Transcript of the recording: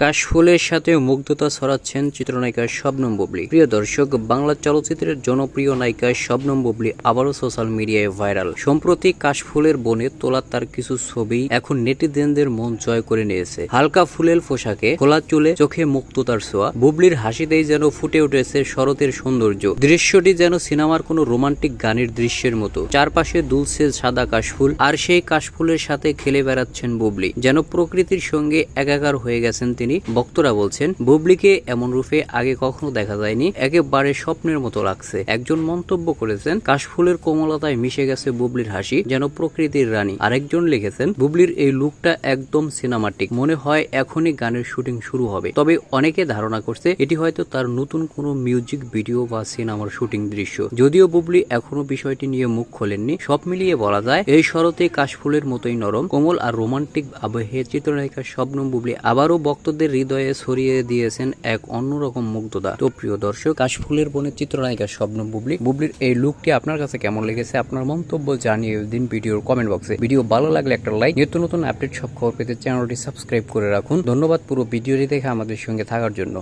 কাশফুলের সাথে মুগ্ধতা ছড়াচ্ছেন চিত্রনায়িকা শবনম বুবলি। প্রিয় দর্শক, বাংলা চলচ্চিত্রের জনপ্রিয় নায়িকা শবনম বুবলি আবারও সোশ্যাল মিডিয়ায় ভাইরাল। সম্প্রতি কাশফুলের বনে তোলা তার কিছু ছবি এখন নেটিজেনদের মন জয় করে নিয়েছে। হালকা ফুলের পোশাকে খোলা চুলে চোখে মুক্ততার ছোঁয়া, বুবলির হাসিতেই যেন ফুটে উঠেছে শরতের সৌন্দর্য। দৃশ্যটি যেন সিনেমার কোনো রোমান্টিক গানের দৃশ্যের মতো। চারপাশে দুলছে সাদা কাশফুল, আর সেই কাশফুলের সাথে খেলে বেড়াচ্ছেন বুবলি, যেন প্রকৃতির সঙ্গে একাকার হয়ে গেছেন তিনি বক্তরা বলছেন, বুবলিকে এমন রূপে আগে কখনো দেখা যায়নি। একেবারে স্বপ্নের মতো লাগছে। একজন মন্তব্য করেছেন, কাশফুলের কোমলতায় মিশে গেছে বুবলির হাসি, যেন প্রকৃতির রানী। আরেকজন লিখেছেন, বুবলির এই লুকটা একদম সিনেমাটিক। মনে হয় এখনই গানের শুটিং শুরু হবে। তবে অনেকে ধারণা করছে, এটি হয়তো তার নতুন কোনো মিউজিক ভিডিও বা সিনেমার শুটিং দৃশ্য। যদিও বুবলি এখনও বিষয়টি নিয়ে মুখ খোলেননি, সব মিলিয়ে বলা যায়, এই শরতে কাশফুলের মতোই নরম, কোমল আর রোমান্টিক আবহে চিত্রনায়িকা শবনম বুবলি আবারও ভক্তদের হৃদয়ে ছড়িয়ে দিয়েছেন এক অন্যরকম মুগ্ধতা। তো প্রিয় দর্শক কাশফুলের বনের চিত্রনায়িকা স্বপ্ন বুবলি। বুবলির এই লুকটি আপনার কাছে কেমন লেগেছে? আপনার মন্তব্য জানিয়ে দিন ভিডিওর কমেন্ট বক্সে ভিডিও ভালো লাগলে একটা লাইক নিত্য নতুন আপডেট সব খবর পেতে চ্যানেলটি সাবস্ক্রাইব করে রাখুন। ধন্যবাদ পুরো ভিডিওটি দেখে আমাদের সঙ্গে থাকার জন্য।